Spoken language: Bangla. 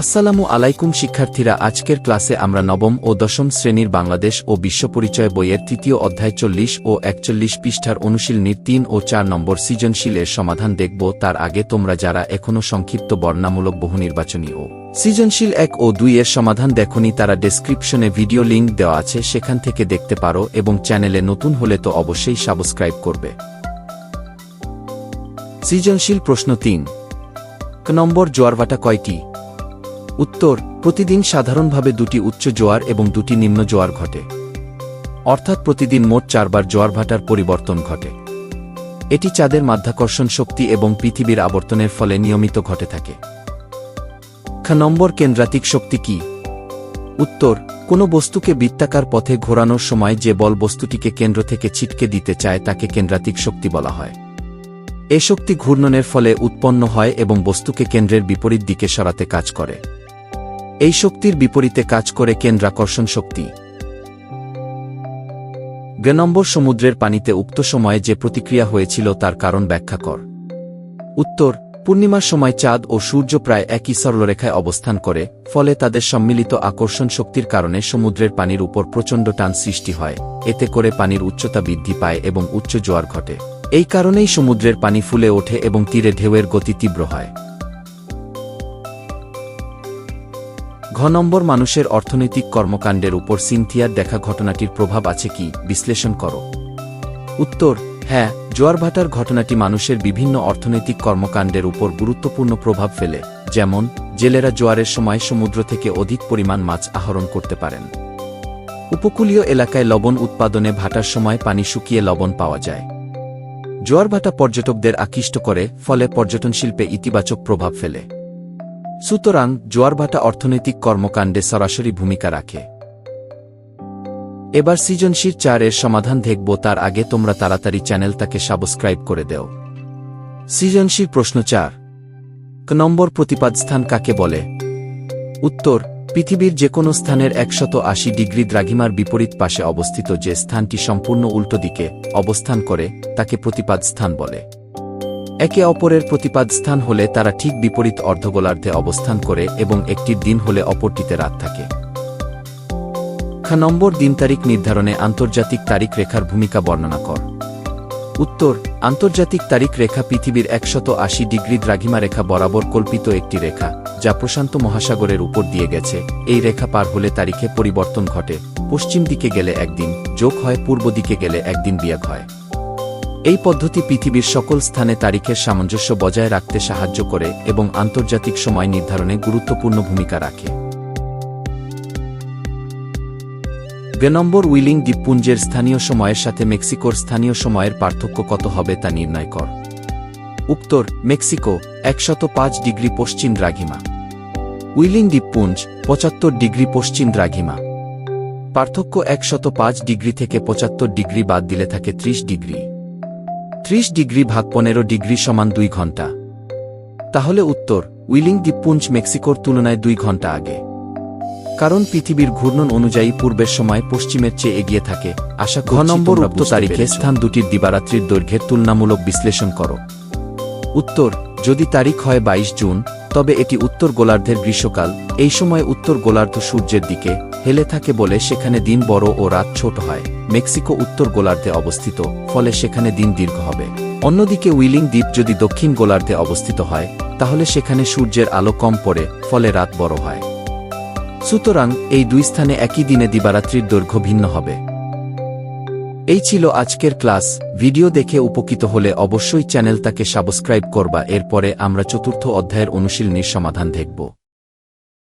আসসালামু আলাইকুম শিক্ষার্থীরা, আজকের ক্লাসে আমরা নবম ও দশম শ্রেণির বাংলাদেশ ও বিশ্ব পরিচয় বইয়ের তৃতীয় অধ্যায় চল্লিশ ও একচল্লিশ পৃষ্ঠার অনুশীলনীর তিন ও চার নম্বর সৃজনশীলের সমাধান দেখব। তার আগে তোমরা যারা এখনও সংক্ষিপ্ত বর্ণামূলক বহু নির্বাচনী ও সৃজনশীল এক ও দুই এর সমাধান দেখনি, তারা ডেসক্রিপশনে ভিডিও লিঙ্ক দেওয়া আছে, সেখান থেকে দেখতে পারো এবং চ্যানেলে নতুন হলে তো অবশ্যই সাবস্ক্রাইব করবে। সৃজনশীল প্রশ্ন তিন। নম্বর জোয়ারভাটা কয়টি? উত্তর, প্রতিদিন সাধারণভাবে দুটি উচ্চ জোয়ার এবং দুটি নিম্ন জোয়ার ঘটে। অর্থাৎ প্রতিদিন মোট চারবার জোয়ারভাটার পরিবর্তন ঘটে। এটি চাঁদের মাধ্যাকর্ষণ শক্তি এবং পৃথিবীর আবর্তনের ফলে নিয়মিত ঘটে থাকে। খ নম্বর কেন্দ্রাতিক শক্তি কি? উত্তর, কোনো বস্তুকে বৃত্তাকার পথে ঘোরানোর সময় যে বল বস্তুটিকে কেন্দ্র থেকে ছিটকে দিতে চায় তাকে কেন্দ্রাতিক শক্তি বলা হয়। এ শক্তি ঘূর্ণনের ফলে উৎপন্ন হয় এবং বস্তুকে কেন্দ্রের বিপরীত দিকে সরাতে কাজ করে। এই শক্তির বিপরীতে কাজ করে কেন্দ্রাকর্ষণ শক্তি। গ নম্বর সমুদ্রের পানিতে উক্ত সময়ে যে প্রতিক্রিয়া হয়েছিল তার কারণ ব্যাখ্যা কর। উত্তর, পূর্ণিমার সময় চাঁদ ও সূর্য প্রায় একই সরলরেখায় অবস্থান করে, ফলে তাদের সম্মিলিত আকর্ষণ শক্তির কারণে সমুদ্রের পানির উপর প্রচণ্ড টান সৃষ্টি হয়, এতে করে পানির উচ্চতা বৃদ্ধি পায় এবং উচ্চ জোয়ার ঘটে। এই কারণেই সমুদ্রের পানি ফুলে ওঠে এবং তীরে ঢেউয়ের গতি তীব্র হয়। ঘ নম্বর মানুষের অর্থনৈতিক কর্মকাণ্ডের উপর সিনথিয়ার দেখা ঘটনাটির প্রভাব আছে কি? বিশ্লেষণ করো। উত্তর হ্যাঁ জোয়ারভাটার ঘটনাটি মানুষের বিভিন্ন অর্থনৈতিক কর্মকাণ্ডের উপর গুরুত্বপূর্ণ প্রভাব ফেলে, যেমন, জেলেরা জোয়ারের সময় সমুদ্র থেকে অধিক পরিমাণ মাছ আহরণ করতে পারেন। উপকূলীয় এলাকায় লবণ উৎপাদনে ভাটার সময় পানি শুকিয়ে লবণ পাওয়া যায়। জোয়ারভাটা পর্যটকদের আকৃষ্ট করে, ফলে পর্যটন শিল্পে ইতিবাচক প্রভাব ফেলে। সুতরাং জোয়ারভাটা অর্থনৈতিক কর্মকাণ্ডে সরাসরি ভূমিকা রাখে। এবার সৃজনশীল চার এর সমাধান দেখব, তার আগে তোমরা তাড়াতাড়ি চ্যানেলটাকে সাবস্ক্রাইব করে দেও। সৃজনশীল প্রশ্ন চার। নম্বর প্রতিপাদ স্থান কাকে বলে? উত্তর, পৃথিবীর যে কোনো স্থানের একশত আশি ডিগ্রি দ্রাঘিমার বিপরীত পাশে অবস্থিত যে স্থানটি সম্পূর্ণ উল্টো দিকে অবস্থান করে, তাকে প্রতিপাদ স্থান বলে। একে অপরের প্রতিপাদ স্থান হলে তারা ঠিক বিপরীত অর্ধগোলার্ধে অবস্থান করে এবং একটির দিন হলে অপরটিতে রাত থাকে। খা নম্বর দিন তারিখ নির্ধারণে আন্তর্জাতিক তারিখ রেখার ভূমিকা বর্ণনা কর। উত্তর, আন্তর্জাতিক তারিখ রেখা পৃথিবীর একশত আশি ডিগ্রি দ্রাঘিমা রেখা বরাবর কল্পিত একটি রেখা, যা প্রশান্ত মহাসাগরের উপর দিয়ে গেছে। এই রেখা পার হলে তারিখে পরিবর্তন ঘটে। পশ্চিম দিকে গেলে একদিন, যোগ হয় পূর্ব দিকে গেলে একদিন বিয়োগ হয়। এই পদ্ধতি পৃথিবীর সকল স্থানে তারিখের সামঞ্জস্য বজায় রাখতে সাহায্য করে এবং আন্তর্জাতিক সময় নির্ধারণে গুরুত্বপূর্ণ ভূমিকা রাখে। বে নম্বর উইলিং দ্বীপপুঞ্জের স্থানীয় সময়ের সাথে মেক্সিকোর স্থানীয় সময়ের পার্থক্য কত হবে তা নির্ণয় কর। উত্তর, মেক্সিকো, একশত পাঁচ ডিগ্রি পশ্চিম দ্রাঘিমা। উইলিং দ্বীপপুঞ্জ, পঁচাত্তর ডিগ্রি পশ্চিম দ্রাঘিমা। পার্থক্য একশত পাঁচ ডিগ্রি থেকে পঁচাত্তর ডিগ্রি বাদ দিলে থাকে ত্রিশ ডিগ্রি। ত্রিশ ডিগ্রি ভাগ পনেরো ডিগ্রি সমান দুই ঘণ্টা। তাহলে উত্তর উইলিং দ্বীপপুঞ্জ মেক্সিকোর তুলনায় দুই ঘণ্টা আগে। কারণ পৃথিবীর ঘূর্ণন অনুযায়ী পূর্বের সময় পশ্চিমের চেয়ে এগিয়ে থাকে আশা ঘ নম্বর উক্ত তারিখে স্থান দুটির দিবারাত্রির দৈর্ঘ্যের তুলনামূলক বিশ্লেষণ করো। উত্তর যদি তারিখ হয় ২২ জুন তবে এটি উত্তর গোলার্ধের গ্রীষ্মকাল এই সময় উত্তর গোলার্ধ সূর্যের দিকে হেলে থাকে বলে সেখানে দিন বড় ও রাত ছোট হয়। মেক্সিকো উত্তর গোলার্ধে অবস্থিত, ফলে সেখানে দিন দীর্ঘ হবে। অন্যদিকে উইলিং দ্বীপ যদি দক্ষিণ গোলার্ধে অবস্থিত হয়, তাহলে সেখানে সূর্যের আলো কম পড়ে, ফলে রাত বড় হয়। সুতরাং, এই দুই স্থানে একই দিনে দিবারাত্রির দৈর্ঘ্য ভিন্ন হবে। এই ছিল আজকের ক্লাস। ভিডিও দেখে উপকৃত হলে অবশ্যই চ্যানেলটাকে সাবস্ক্রাইব করবা। এরপরে আমরা চতুর্থ অধ্যায়ের অনুশীলনীর সমাধান দেখব।